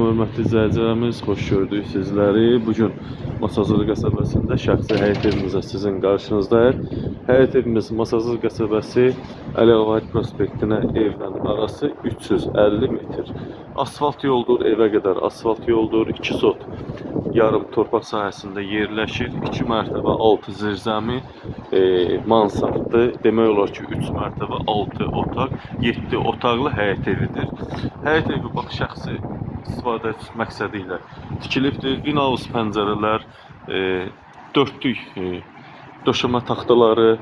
Hörmətli izləyicilərimiz, xoş gördük sizləri. Bu gün Masazır qəsəbəsində şəxsi həyət evimizə sizin qarşınızdayıq. Həyət evimiz Masazır qəsəbəsi Əli Ağaid prospektinə evlə arası 350 metr. Asfalt yoldur, evə qədər asfalt yoldur. 2 sot yarım torpaq sahəsində yerləşir. 2 mərtəbə 6 zirzəmi, e, mansarddır. Demək olar ki, 3 mərtəbə 6 otaq, 7 otaqlı həyət evidir. Həyət evi bax şəxsi istifadə məqsədi ilə tikilibdir. Greenhouse pəncərələr, e, dörtlük e, döşəmə taxtaları,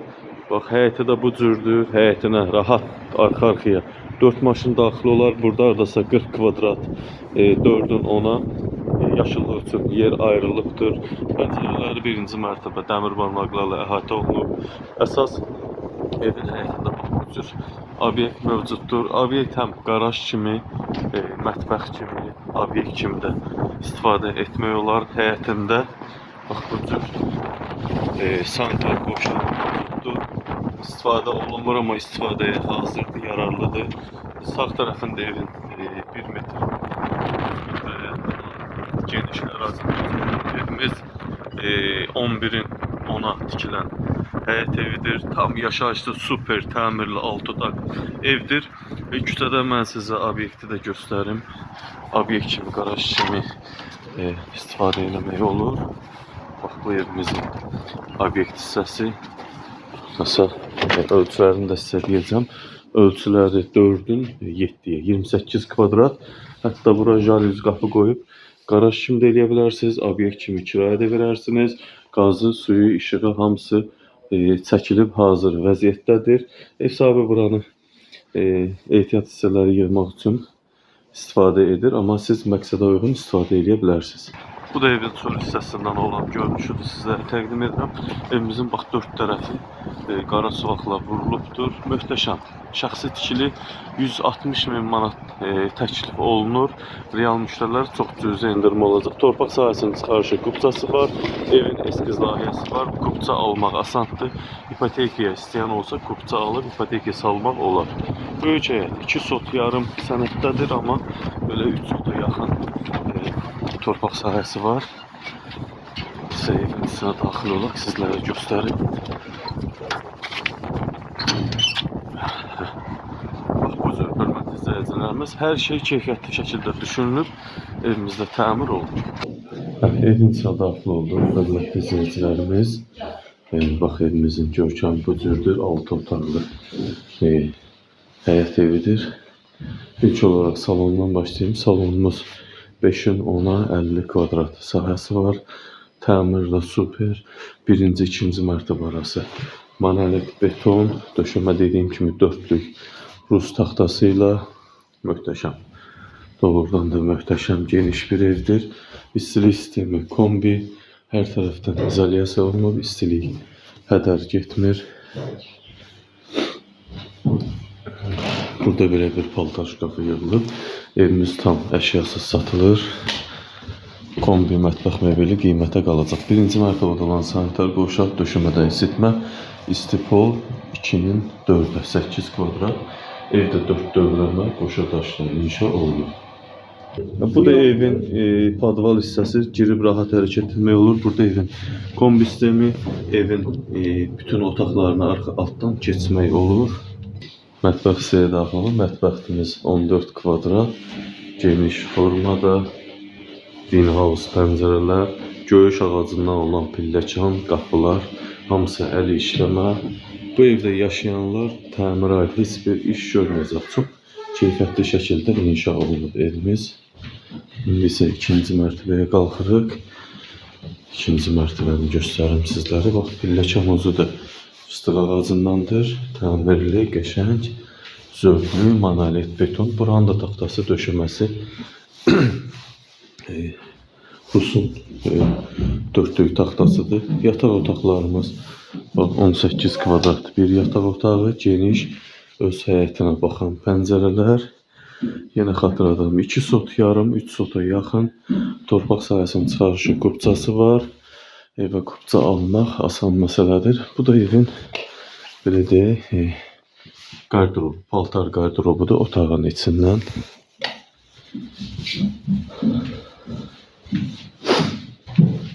bax həyəti də bu cürdür. Həyətinə rahat arxa-arxaya 4 maşın daxil olar. Burada hardasa 40 kvadrat, e, 4-ün 10-a e, yaşıllıq üçün yer ayrılıbdır. Pəncərələri birinci mərtəbə dəmir barmaqlarla əhatə olunub. Əsas evin həyətində bu cür obyekt mövcuddur. Obyekt həm qaraj kimi, e, mətbəx kimi, obyekt kimi də istifadə etmək olar. Həyətində bax bu cür e, sanitar qoşulu mövcuddur. İstifadə olunmur amma istifadəyə hazırdır, yararlıdır. Sağ tərəfində evin e, 1 metr e, geniş ərazində evimiz e, 11-in 10-a tikilən həyət evidir. Tam yaşayışlı, super təmirli alt otaq evdir. Və küçədə mən sizə obyekti də göstərim. Obyekt kimi, qaraj kimi e, istifadə eləmək olur. Bax bu evimizin obyekt hissəsi. Məsəl e, ölçülərini də sizə deyəcəm. Ölçüləri 4-ün 7-yə 28 kvadrat. Hətta bura jalüz qapı qoyub qaraj kimi də eləyə bilərsiniz, obyekt kimi kirayə də verərsiniz. Suyu, işığı hamısı e, çəkilib hazır vəziyyətdədir. Ev sahibi buranı e, ehtiyat hissələri yığmaq üçün istifadə edir, amma siz məqsədə uyğun istifadə edə bilərsiniz. Bu da evin sol hissəsindən olan görünüşüdür sizlərə təqdim edirəm. Evimizin bax dörd tərəfi e, qara suvaqla vurulubdur. Möhtəşəm. Şəxsi tikili 160 min manat e, təklif olunur. Real müştərilər çox cüzi endirmə olacaq. Torpaq sahəsinin çıxarışı kupçası var. Evin eskiz layihəsi var. Kupça almaq asandır. İpotekaya istəyən olsa kupça alıb ipotekaya salmaq olar. Böyük həyət 2 sot yarım sənəddədir, amma belə 3 sota yaxın torpaq sahəsi var. İçinə daxil olaq, sizlərə göstərim. Bax bu cür hörmətli şey keyfiyyətli şəkildə düşünülüb, evimizdə təmir olunur. Evin içinə daxil olduq, hörmətli izləyicilərimiz. E, bax evimizin görkəmi bu cürdür, 6 otaqlı e, həyət evidir. İlk olaraq salondan başlayayım. Salonumuz 5-in 10-a 50 kvadrat sahəsi var. Təmir də super. Birinci, ikinci mərtəbə arası monolit beton, döşəmə dediyim kimi dörtlük rus taxtası ilə möhtəşəm. Doğrudan da möhtəşəm geniş bir evdir. İstilik sistemi kombi hər tərəfdən izolyasiya olunub, istilik hədər getmir. Burada belə bir paltar şkafı yığılıb. Evimiz tam əşyasız satılır. Kombi mətbəx mebeli qiymətə qalacaq. Birinci mərtəbədə olan sanitar qovşaq döşəmədə isitmə, istipol 2-nin 4-ə 8 kvadrat. Evdə 4 dövrəmə qoşa daşla inşa olunub. Bu da evin e, podval hissəsi girib rahat hərəkət etmək olur. Burada evin kombi sistemi, evin e, bütün otaqlarına arxa altdan keçmək olur. Mətbəx daxil olun. Mətbəximiz 14 kvadrat, geniş formada, greenhouse pəncərələr, göyüş ağacından olan pilləkan, qapılar, hamısı əl işləmə. Bu evdə yaşayanlar təmirə aid heç bir iş görməyəcək. Çox keyfiyyətli şəkildə inşa olunub evimiz. İndi isə ikinci mərtəbəyə qalxırıq. İkinci mərtəbəni göstərim sizlərə. Bax, pilləkan ozu da fıstıq ağacındandır. Təmirli, qəşəng, zövqlü, monolit beton. Buranın da taxtası döşəməsi e, Rusun e, dörtlük taxtasıdır. Yataq otaqlarımız bax, 18 kvadrat bir yataq otağı, geniş, öz həyətinə baxan pəncərələr. Yenə xatırladım, 2 sot yarım, 3 sota yaxın torpaq sahəsinin çıxarışı kupçası var. Vakıfta almaq asan məsələdir. Bu da evin belə deyək, qardırobu, e, paltar qardırobudur otağın içindən.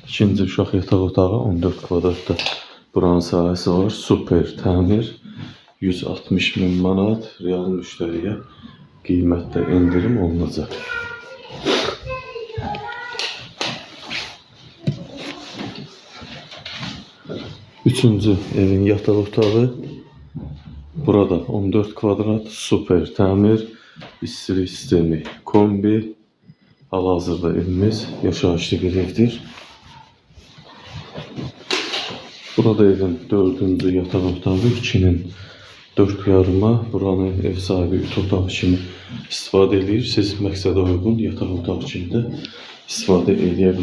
İkinci uşaq yataq otağı 14 kvadratda buranın sahəsi var. Super təmir 160 min manat real müştəriyə qiymətdə endirim olunacaq. Üçüncü evin yataq otağı burada 14 kvadrat super təmir istilik sistemi kombi hal-hazırda evimiz yaşayışlı bir evdir. Burada evin dördüncü yataq otağı, ikinin dörd yarıma buranı ev sahibi üt otağı kimi istifadə edir. Siz məqsədə uyğun yataq otağı kimi də istifadə edə.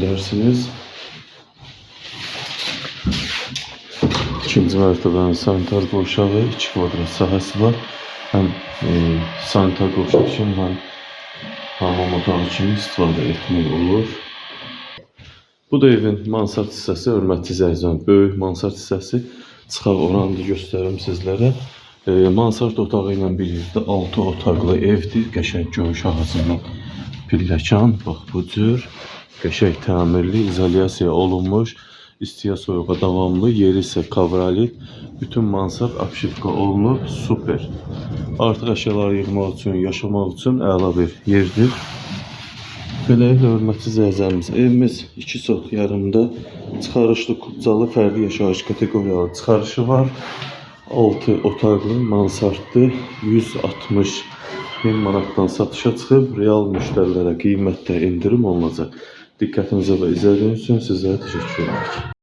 İkinci mərtəbənin sanitar qovşağı 2 kvadrat sahəsi var. Həm e, sanitar qovşaq üçün, həm hamam otağı kimi istifadə etmək olur. Bu da evin mansard hissəsi, hörmətli izləyicilər. Böyük mansard hissəsi. Çıxaq oranı da göstərim sizlərə. E, mansard otağı ilə bir yerdə 6 otaqlı evdir. Qəşəng göyüş ağacından pilləkan. Bax bu cür qəşəng təmirli, izolyasiya olunmuş. İstiyə soyuğa davamlı, yeri isə kavralit. Bütün mansard apşifka olunub. Super. Artıq əşyaları yığmaq üçün, yaşamaq üçün əla bir yerdir. Beləliklə hörmətli izləyicilərimiz, evimiz 2 sot yarımda çıxarışlı Qubcalı fərdi yaşayış kateqoriyalı çıxarışı var. 6 otaqlı mansardlı 160 min manatdan satışa çıxıb real müştərilərə qiymətdə endirim olunacaq. Diqqətinizə və izlədiyiniz üçün sizlərə təşəkkür edirik.